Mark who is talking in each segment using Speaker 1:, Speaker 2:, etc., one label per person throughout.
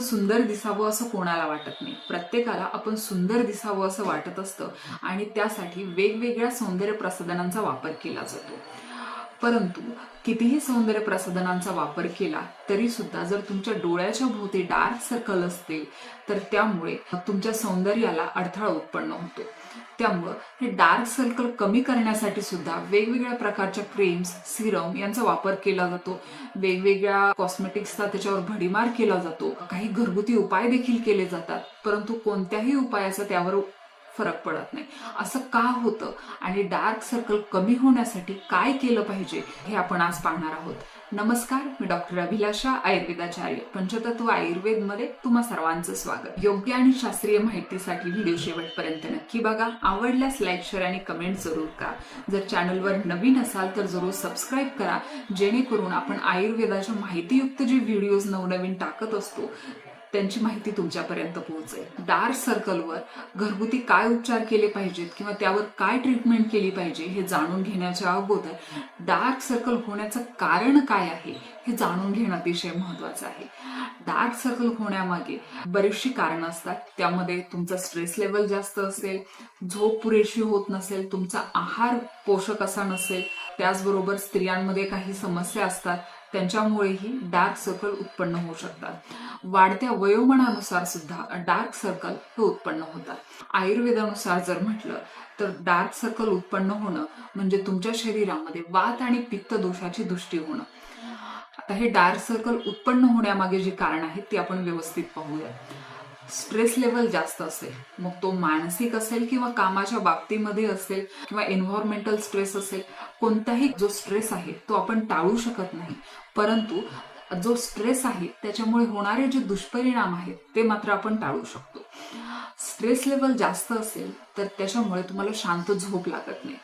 Speaker 1: सुंदर दिसावं असं कोणाला वाटत नाही. प्रत्येकाला आपण सुंदर दिसावं असं वाटत असतं आणि त्यासाठी वेगवेगळ्या सौंदर्य प्रसाधनांचा वापर केला जातो. परंतु कितीही सौंदर्य प्रसाधनांचा वापर केला तरी सुद्धा जर तुमच्या डोळ्याच्या भोवती डार्क सर्कल असतील तर त्यामुळे तुमच्या सौंदर्याला अडथळा उत्पन्न होतो. त्यामुळं हे डार्क सर्कल कमी करण्यासाठी सुद्धा वेगवेगळ्या प्रकारच्या क्रीम्स सिरम यांचा वापर केला जातो. वेगवेगळ्या कॉस्मेटिक्सचा त्याच्यावर भडीमार केला जातो. काही घरगुती उपाय देखील केले जातात परंतु कोणत्याही उपायाचा त्यावर फरक पडत नाही. असं का होतं? आणि डार्क सर्कल कमी होण्यासाठी काय केलं पाहिजे? हे आपण आज पाहणार आहोत. नमस्कार मी डॉक्टर अभिलाषा आयुर्वेदाचार्य पंचतत्व आयुर्वेदमध्ये तुम्हा सर्वांचं स्वागत. योग्य आणि शास्त्रीय माहितीसाठी व्हिडिओ शेवटपर्यंत नक्की बघा. आवडल्यास लाईक शेअर आणि कमेंट जरूर करा. जर चॅनलवर नवीन असाल तर जरूर सबस्क्राईब करा. जेणेकरून आपण आयुर्वेदाच्या माहितीयुक्त जे व्हिडिओज नवनवीन टाकत असतो त्यांची माहिती तुमच्यापर्यंत पोहोचेल. डार्क सर्कलवर घरगुती काय उपचार केले पाहिजेत किंवा त्यावर काय ट्रीटमेंट केली पाहिजे हे जाणून घेण्याच्या अगोदर डार्क सर्कल होण्याचं कारण काय आहे हे जाणून घेणं अतिशय महत्वाचं आहे. डार्क सर्कल होण्यामागे बरीचशी कारणं असतात. त्यामध्ये तुमचा स्ट्रेस लेवल जास्त असेल झोप पुरेशी होत नसेल तुमचा आहार पोषक असा नसेल त्याचबरोबर स्त्रियांमध्ये काही समस्या असतात. त्यांच्यामुळेही डार्क सर्कल उत्पन्न होऊ शकतात. वाढत्या वयोमानानुसार सुद्धा डार्क सर्कल हे उत्पन्न होतात. आयुर्वेदानुसार जर म्हटलं तर डार्क सर्कल उत्पन्न होणं म्हणजे तुमच्या शरीरामध्ये वात आणि पित्त दोषाची दृष्टी होणं. आता हे डार्क सर्कल उत्पन्न होण्यामागे जी कारण आहेत ती आपण व्यवस्थित पाहूया स्ट्रेस लेवल जास्त असेल मग तो मानसिक असेल किंवा कामाच्या बाबतीमध्ये असेल किंवा एन्व्हायरमेंटल स्ट्रेस असेल कोणताही जो स्ट्रेस आहे तो आपण टाळू शकत नाही. परंतु जो स्ट्रेस आहे त्याच्यामुळे होणारे जे दुष्परिणाम आहेत ते मात्र आपण टाळू शकतो. स्ट्रेस लेवल जास्त असेल तर त्याच्यामुळे तुम्हाला शांत झोप लागत नाही.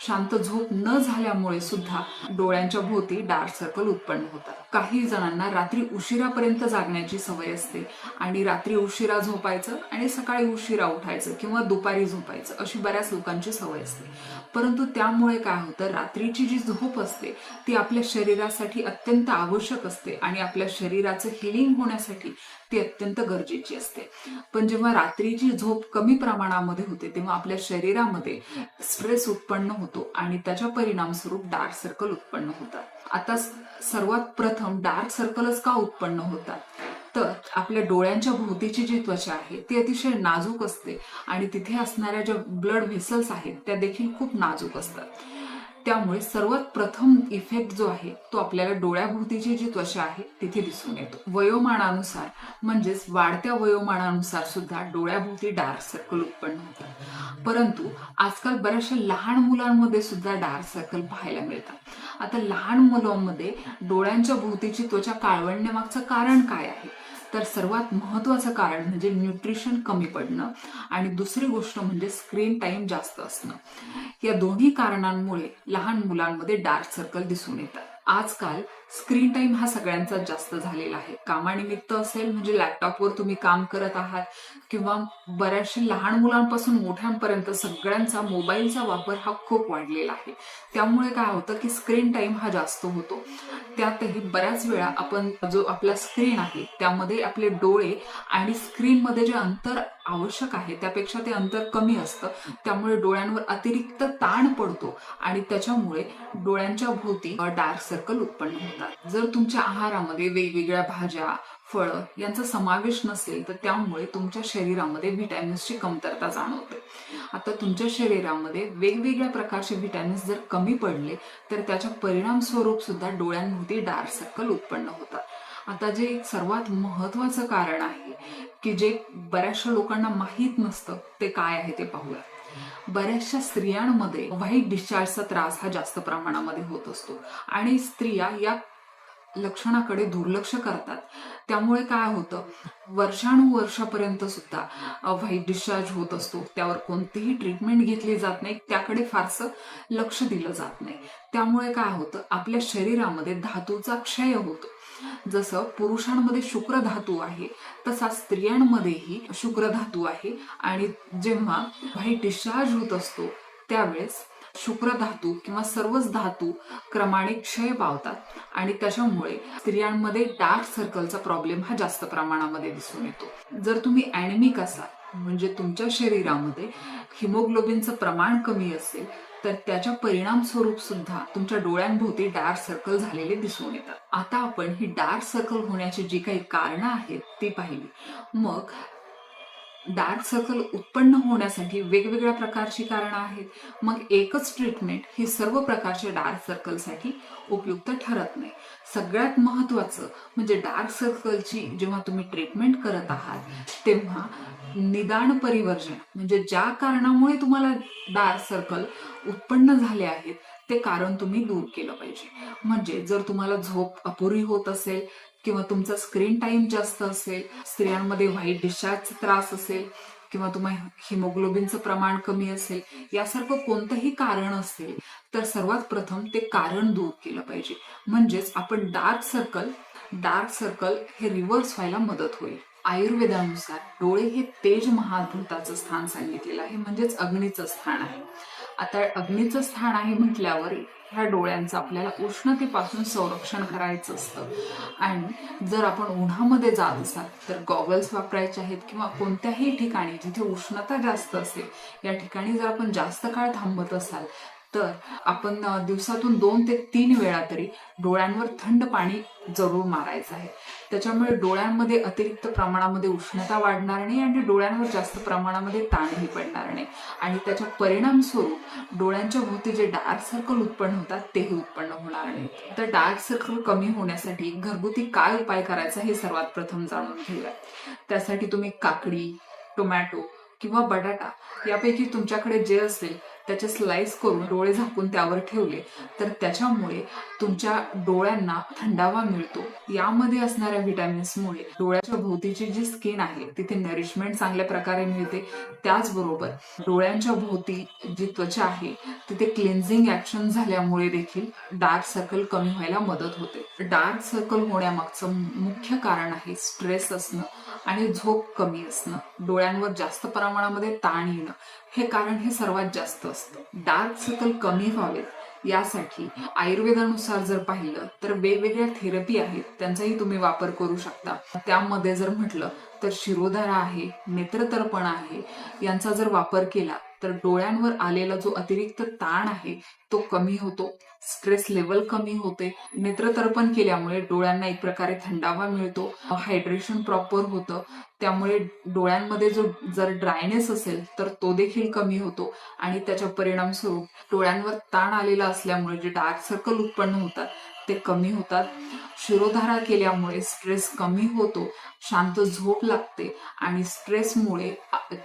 Speaker 1: शांत झोप न झाल्यामुळे सुद्धा डोळ्यांच्या भोवती डार्क सर्कल उत्पन्न होतात काही जणांना रात्री उशिरापर्यंत जागण्याची सवय असते आणि रात्री उशिरा झोपायचं आणि सकाळी उशिरा उठायचं किंवा दुपारी झोपायचं अशी बऱ्याच लोकांची सवय असते. परंतु त्यामुळे काय होतं रात्रीची जी झोप असते ती आपल्या शरीरासाठी अत्यंत आवश्यक असते आणि आपल्या शरीराचं हिलिंग होण्यासाठी ती अत्यंत गरजेची असते. पण जेव्हा रात्रीची झोप कमी प्रमाणामध्ये होते तेव्हा आपल्या शरीरामध्ये स्ट्रेस उत्पन्न होतो. आणि त्याच्या परिणाम स्वरूप डार्क सर्कल उत्पन्न होतात. आता सर्वात प्रथम डार्क सर्कलच का उत्पन्न होतात? तर आपल्या डोळ्यांच्या भोवतीची जी त्वचा आहे ती अतिशय नाजूक असते आणि तिथे असणाऱ्या ज्या ब्लड व्हेसल्स आहेत त्या देखील खूप नाजूक असतात. त्यामुळे सर्वात प्रथम इफेक्ट जो आहे तो आपल्याला डोळ्याभोवतीची जी त्वचा आहे तिथे दिसून येतो. वयोमानानुसार म्हणजेच वाढत्या वयोमानानुसार सुद्धा डोळ्याभोवती डार्क सर्कल उत्पन्न होतात. परंतु आजकाल बऱ्याचशा लहान मुलांमध्ये सुद्धा डार्क सर्कल पाहायला मिळतात. आता लहान मुलांमध्ये डोळ्यांच्या भोवतीची त्वचा काळवण्यामागचं कारण काय आहे? तर सर्वात महत्वाचं कारण म्हणजे न्यूट्रिशन कमी पडणं आणि दुसरी गोष्ट म्हणजे स्क्रीन टाइम जास्त असणं. या दोन्ही कारणांमुळे लहान मुलांमध्ये डार्क सर्कल दिसून येतात. आजकाल स्क्रीन टाइम हा सगळ्यांचा जास्त झालेला आहे. कामानिमित्त असेल म्हणजे लॅपटॉपवर तुम्ही काम करत आहात किंवा बऱ्याचशा लहान मुलांपासून मोठ्यांपर्यंत सगळ्यांचा मोबाईलचा वापर हा खूप वाढलेला आहे. त्यामुळे काय होतं की स्क्रीन टाइम हा जास्त होतो. त्यातही बऱ्याच वेळा आपण जो आपला स्क्रीन आहे त्यामध्ये आपले डोळे आणि स्क्रीनमध्ये जे अंतर आवश्यक आहे. त्यापेक्षा ते अंतर कमी असतं. त्यामुळे डोळ्यांवर अतिरिक्त ताण पडतो आणि त्याच्यामुळे डोळ्यांच्या भोवती डार्क सर्कल उत्पन्न होतात. जर तुमच्या आहारामध्ये वेगवेगळ्या भाज्या फळं यांचा समावेश नसेल तर त्यामुळे तुमच्या शरीरामध्ये व्हिटॅमिन्सची कमतरता जाणवते. आता तुमच्या शरीरामध्ये वेगवेगळ्या प्रकारचे व्हिटॅमिन्स जर कमी पडले तर त्याच्या परिणाम स्वरूप सुद्धा डोळ्यांभोवती डार्क सर्कल उत्पन्न होतात. आता जे एक सर्वात महत्वाचं कारण आहे की जे बऱ्याचशा लोकांना माहीत नसतं ते काय आहे ते पाहूया. बऱ्याचशा स्त्रियांमध्ये व्हाईट डिस्चार्जचा त्रास हा जास्त प्रमाणामध्ये होत असतो. आणि स्त्रिया या लक्षणाकडे दुर्लक्ष करतात. त्यामुळे काय होतं? वर्षानुवर्षापर्यंत सुद्धा व्हाईट डिस्चार्ज होत असतो. त्यावर कोणतीही ट्रीटमेंट घेतली जात नाही. त्याकडे फारसं लक्ष दिलं जात नाही. त्यामुळे काय होतं? आपल्या शरीरामध्ये धातूचा क्षय होतो. जसं पुरुषांमध्ये शुक्र धातू आहे तसा स्त्रियांमध्येही शुक्र धातू आहे. आणि जेव्हा भाई डिस्चार्ज होत असतो त्यावेळेस शुक्र धातू किंवा सर्वच धातू क्रमाने क्षय पावतात. आणि त्याच्यामुळे स्त्रियांमध्ये डार्क सर्कलचा प्रॉब्लेम हा जास्त प्रमाणामध्ये दिसून येतो. जर तुम्ही अॅनिमिक असाल म्हणजे तुमच्या शरीरामध्ये हिमोग्लोबिनचं प्रमाण कमी असेल तर त्याच्या परिणाम स्वरूप सुद्धा तुमच्या डोळ्यांभोवती डार्क सर्कल झालेले दिसून येतात. आता आपण ही डार्क सर्कल होण्याची जी काही कारणं आहेत ती पाहिली. मग डार्क सर्कल उत्पन्न होण्यासाठी वेगवेगळ्या प्रकारची कारणं आहेत. मग एकच ट्रीटमेंट ही सर्व प्रकारच्या डार्क सर्कलसाठी उपयुक्त ठरत नाही. सगळ्यात महत्वाचं म्हणजे डार्क सर्कलची जेव्हा तुम्ही ट्रीटमेंट करत आहात तेव्हा निदान परिवर्जन म्हणजे ज्या कारणामुळे तुम्हाला डार्क सर्कल उत्पन्न झाले आहेत ते कारण तुम्ही दूर केलं पाहिजे. म्हणजे जर तुम्हाला झोप अपुरी होत असेल किंवा तुमचा स्क्रीन टाइम जास्त असेल स्त्रियांमध्ये व्हाईट डिस्चार्जचा त्रास असेल किंवा तुम्हाला हिमोग्लोबिनचं प्रमाण कमी असेल यासारखं कोणतंही कारण असेल तर सर्वात प्रथम ते कारण दूर केलं पाहिजे. म्हणजेच आपण डार्क सर्कल डार्क सर्कल हे रिव्हर्स व्हायला मदत होईल. आयुर्वेदानुसार डोळे हे तेज महाभूताचं स्थान सांगितलेलं आहे म्हणजेच अग्नीचं स्थान आहे. आता अग्नीचं स्थान आहे म्हटल्यावर ह्या डोळ्यांचं आपल्याला उष्णतेपासून संरक्षण करायचं असतं. आणि जर आपण उन्हामध्ये जात असाल तर गॉगल्स वापरायचे आहेत किंवा कोणत्याही ठिकाणी जिथे उष्णता जास्त असेल या ठिकाणी जर आपण जास्त काळ थांबत असाल तर आपण दिवसातून दोन ते तीन वेळा तरी डोळ्यांवर थंड पाणी जरूर मारायचं आहे. त्याच्यामुळे डोळ्यांमध्ये अतिरिक्त प्रमाणामध्ये उष्णता वाढणार नाही आणि डोळ्यांवर जास्त प्रमाणामध्ये ताणही पडणार नाही. आणि त्याच्या परिणाम स्वरूप डोळ्यांच्या भोवती जे डार्क सर्कल उत्पन्न होतात तेही उत्पन्न होणार नाही. तर डार्क सर्कल कमी होण्यासाठी घरगुती काय उपाय करायचा हे सर्वात प्रथम जाणून घेऊया. त्यासाठी तुम्ही काकडी टोमॅटो किंवा बटाटा यापैकी तुमच्याकडे जे असेल त्याचे स्लाइस करून डोळे झाकून त्यावर ठेवले. तर त्याच्यामुळे तुमच्या डोळ्यांना थंडावा मिळतो. यामध्ये असणाऱ्या व्हिटॅमिन्समुळे डोळ्याच्या भोवतीची जी स्किन आहे तिथे नरिशमेंट चांगल्या प्रकारे मिळते. त्याचबरोबर डोळ्यांच्या भोवती जी त्वचा आहे तिथे क्लिन्झिंग ऍक्शन झाल्यामुळे देखील डार्क सर्कल कमी व्हायला मदत होते. डार्क सर्कल होण्यामागचं मुख्य कारण आहे स्ट्रेस असणं आणि झोप कमी असणं. डोळ्यांवर जास्त प्रमाणामध्ये ताण येणं. हे कारण हे सर्वात जास्त असतं. डार्क सर्कल कमी व्हावेत. यासाठी आयुर्वेदानुसार जर पाहिलं तर वेगवेगळ्या थेरपी आहेत. त्यांचाही तुम्ही वापर करू शकता. त्यामध्ये जर म्हटलं तर शिरोधारा आहे नेत्रतर्पण आहे. यांचा जर वापर केला तर डोळ्यांवर आलेला जो अतिरिक्त ताण आहे तो कमी होतो. स्ट्रेस लेवल कमी होते. नेत्रतर्पण केल्यामुळे डोळ्यांना एक प्रकारे थंडावा मिळतो. हायड्रेशन प्रॉपर होतं. त्यामुळे डोळ्यांमध्ये जो जर ड्रायनेस असेल तर तो देखील कमी होतो. आणि त्याच्या परिणाम स्वरूप डोळ्यांवर ताण आलेला असल्यामुळे जे डार्क सर्कल उत्पन्न होतात ते कमी होतात. शिरोधारा केल्यामुळे स्ट्रेस कमी होतो शांत झोप लागते आणि स्ट्रेसमुळे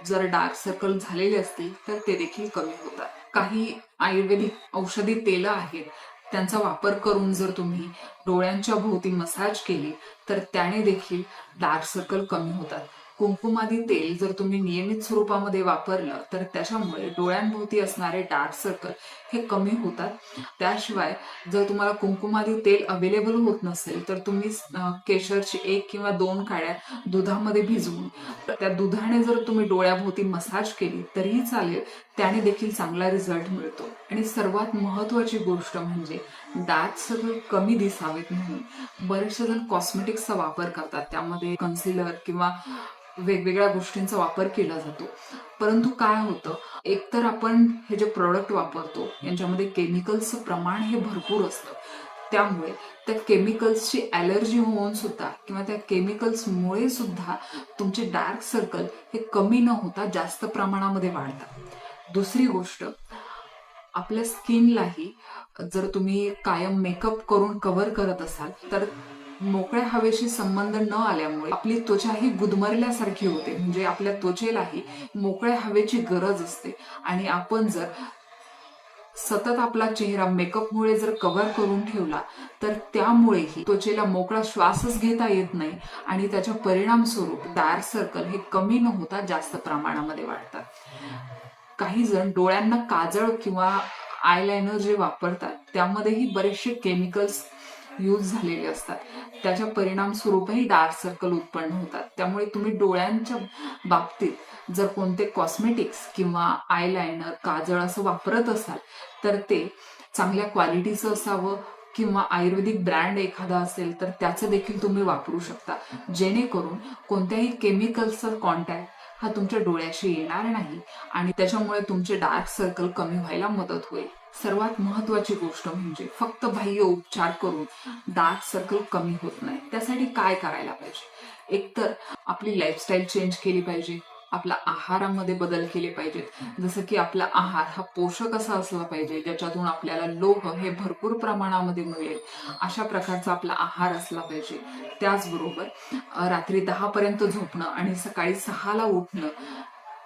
Speaker 1: जर डार्क सर्कल झालेले असतील तर ते देखील कमी होतात. काही आयुर्वेदिक औषधी तेलं आहेत त्यांचा वापर करून जर तुम्ही डोळ्यांच्या भोवती मसाज केली तर त्याने देखील डार्क सर्कल कमी होतात. कुंकुमादी तेल जर तुम्ही नियमित स्वरूपामध्ये वापरलं तर त्याच्यामुळे डोळ्यांभोवती असणारे डार्क सर्कल हे कमी होतात. त्याशिवाय जर तुम्हाला कुंकुमादी तेल अवेलेबल होत नसेल तर तुम्ही केशरची एक किंवा दोन काड्या दुधामध्ये भिजवून त्या दुधाने जर तुम्ही डोळ्याभोवती मसाज केली तरीही चालेल. त्याने देखील चांगला रिझल्ट मिळतो. आणि सर्वात महत्वाची गोष्ट म्हणजे डार्क सर्कल कमी दिसावेत म्हणून. बरेचसे जण कॉस्मेटिक्सचा वापर करतात. त्यामध्ये कन्सिलर किंवा वेगवेगळ्या गोष्टींचा वापर केला जातो. परंतु काय होतं? एकतर आपण हे जे प्रोडक्ट वापरतो यांच्यामध्ये केमिकल्सचं प्रमाण हे भरपूर असतं. त्यामुळे त्या केमिकल्सची ॲलर्जी होऊन सुद्धा किंवा त्या केमिकल्समुळे सुद्धा तुमचे डार्क सर्कल हे कमी न होता जास्त प्रमाणामध्ये वाढतात. दुसरी गोष्ट आपल्या स्किनलाही जर तुम्ही कायम मेकअप करून कव्हर करत असाल तर मोकळ्या हवेशी संबंध न आल्यामुळे आपली त्वचा ही गुदमरल्यासारखी होते. म्हणजे आपल्या त्वचेलाही मोकळ्या हवेची गरज असते. आणि आपण जर सतत आपला चेहरा मेकअपमुळे जर कव्हर करून ठेवला तर त्यामुळेही त्वचेला मोकळा श्वासच घेता येत नाही आणि त्याच्या परिणाम स्वरूप डार्क सर्कल हे कमी न होता जास्त प्रमाणामध्ये वाढतात. काही जण डोळ्यांना काजळ किंवा आयलायनर जे वापरतात त्यामध्येही बरेचसे केमिकल्स यूज झालेले असतात. त्याच्या परिणाम स्वरूपही डार्क सर्कल उत्पन्न होतात. त्यामुळे तुम्ही डोळ्यांच्या बाबतीत जर कोणते कॉस्मेटिक्स किंवा आयलायनर काजळ असं वापरत असाल तर ते चांगल्या क्वालिटीचं असावं किंवा आयुर्वेदिक ब्रँड एखादा असेल तर त्याचं देखील तुम्ही वापरू शकता. जेणेकरून कोणत्याही केमिकल्सचा कॉन्टॅक्ट हा तुमच्या डोळ्याशी येणार नाही आणि त्याच्यामुळे तुमचे डार्क सर्कल कमी व्हायला मदत होईल. सर्वात महत्वाची गोष्ट म्हणजे फक्त बाह्य उपचार करून डार्क सर्कल कमी होत नाही. त्यासाठी काय करायला पाहिजे? एकतर आपली लाईफस्टाईल चेंज केली पाहिजे. आपल्या आहारामध्ये बदल केले पाहिजेत. जसं की आपला आहार हा पोषक असा असला पाहिजे ज्याच्यातून आपल्याला लोह हे भरपूर प्रमाणामध्ये मिळेल. अशा प्रकारचा आपला आहार असला पाहिजे. त्याचबरोबर रात्री दहा पर्यंत झोपणं आणि सकाळी सहाला उठणं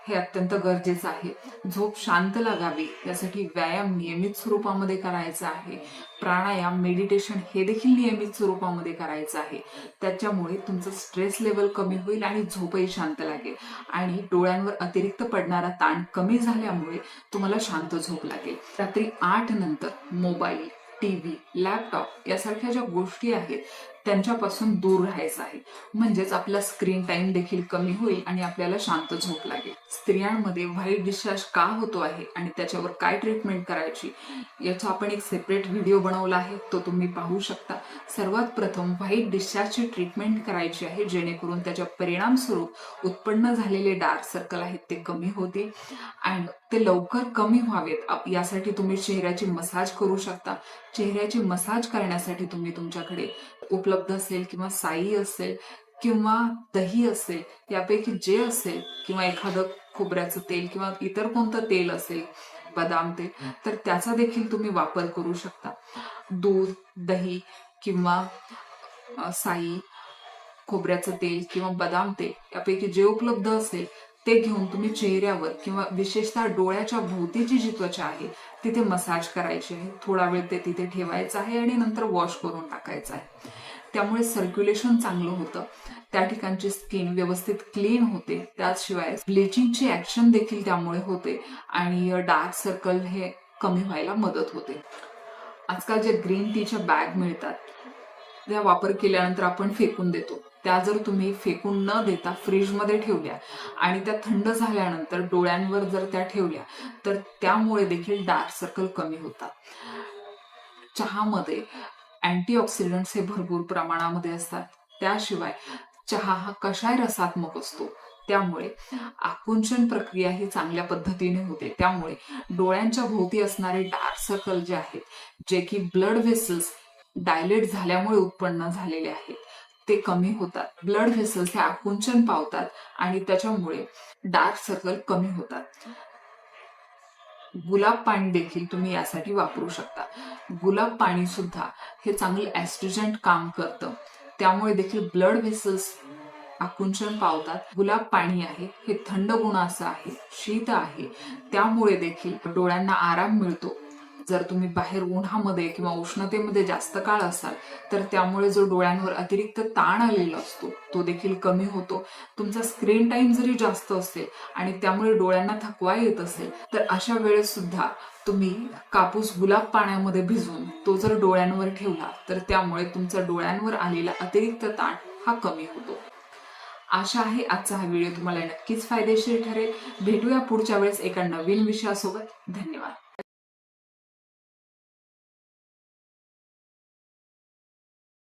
Speaker 1: हे अत्यंत गरजेचं आहे. झोप शांत लागावी यासाठी व्यायाम नियमित स्वरूपामध्ये करायचा आहे. प्राणायाम मेडिटेशन हे देखील नियमित स्वरूपामध्ये करायचं आहे. त्याच्यामुळे तुमचं स्ट्रेस लेवल कमी होईल आणि झोपही शांत लागेल. आणि डोळ्यांवर अतिरिक्त पडणारा ताण कमी झाल्यामुळे तुम्हाला शांत झोप लागेल. रात्री आठ नंतर मोबाईल टीव्ही लॅपटॉप यासारख्या ज्या गोष्टी आहेत त्यांच्यापासून दूर राहायचं आहे. म्हणजेच आपला स्क्रीन टाइम देखील कमी होईल आणि आपल्याला शांत झोप लागेल. स्त्रियांमध्ये व्हाईट डिस्चार्ज का होतो आहे आणि त्याच्यावर काय ट्रीटमेंट करायची? याचा आपण एक सेपरेट व्हिडिओ बनवला आहे. तो तुम्ही पाहू शकता. सर्वात प्रथम व्हाईट डिस्चार्जची ट्रीटमेंट करायची आहे जेणेकरून त्याच्या परिणामस्वरूप उत्पन्न झालेले डार्क सर्कल आहेत ते कमी होतील आणि ते लवकर कमी व्हावेत. यासाठी तुम्ही चेहऱ्याची मसाज करू शकता. चेहऱ्याची मसाज करण्यासाठी तुम्ही तुमच्याकडे उपलब्ध असेल किंवा साई असेल किंवा दही असेल यापैकी जे असेल किंवा एखादं खोबऱ्याचं तेल किंवा इतर कोणतं तेल असेल बदाम तेल तर त्याचा देखील तुम्ही वापर करू शकता. दूध दही किंवा साई खोबऱ्याचं तेल किंवा बदाम तेल यापैकी जे उपलब्ध असेल ते घेऊन तुम्ही चेहऱ्यावर किंवा विशेषतः डोळ्याच्या भोवतीची जी त्वचा आहे तिथे मसाज करायची आहे थोडा वेळ ते तिथे ठेवायचं आहे आणि नंतर वॉश करून टाकायचं आहे. त्यामुळे सर्क्युलेशन चांगलं होतं. त्या ठिकाणची स्किन व्यवस्थित क्लीन होते. त्याशिवाय ब्लिचिंगची ऍक्शन देखील त्यामुळे होते आणि डार्क सर्कल हे कमी व्हायला मदत होते. आजकाल जे ग्रीन टीच्या बॅग मिळतात त्या वापर केल्यानंतर आपण फेकून देतो. त्या जर तुम्ही फेकून न देता फ्रीजमध्ये ठेवल्या आणि त्या थंड झाल्यानंतर डोळ्यांवर जर त्या ठेवल्या तर त्यामुळे देखील डार्क सर्कल कमी होतात. चहामध्ये अँटीऑक्सिडंट्स हे भरपूर प्रमाणामध्ये असतात. त्याशिवाय चहा हा कशाय रसात्मक असतो. त्यामुळे आकुंचन प्रक्रिया ही चांगल्या पद्धतीने होते. त्यामुळे डोळ्यांच्या भोवती असणारे डार्क सर्कल जे आहेत जे की ब्लड व्हेसल्स डायलेट झाल्यामुळे उत्पन्न झालेले आहेत. ते कमी होतात. ब्लड व्हेसल्स हे आकुंचन पावतात आणि त्याच्यामुळे डार्क सर्कल कमी होतात. गुलाब पाणी देखील तुम्ही यासाठी वापरू शकता. गुलाब पाणी सुद्धा हे चांगलं ऍस्ट्रिजंट काम करतं. त्यामुळे देखील ब्लड व्हेसल्स आकुंचन पावतात. गुलाब पाणी आहे हे थंड गुणाचं आहे शीत आहे. त्यामुळे देखील डोळ्यांना आराम मिळतो. जर तुम्ही बाहेर उन्हामध्ये किंवा उष्णतेमध्ये जास्त काळ असाल तर त्यामुळे जो डोळ्यांवर अतिरिक्त ताण आलेला असतो तो देखील कमी होतो. तुमचा स्क्रीन टाइम जरी जास्त असेल आणि त्यामुळे डोळ्यांना थकवा येत असेल तर अशा वेळेस सुद्धा तुम्ही कापूस गुलाब पाण्यामध्ये भिजवून तो जर डोळ्यांवर ठेवला तर त्यामुळे तुमचा डोळ्यांवर आलेला अतिरिक्त ताण हा कमी होतो. आशा आहे आजचा हा व्हिडिओ तुम्हाला नक्कीच फायदेशीर ठरेल. भेटूया पुढच्या वेळेस एका नवीन विषयासोबत. धन्यवाद.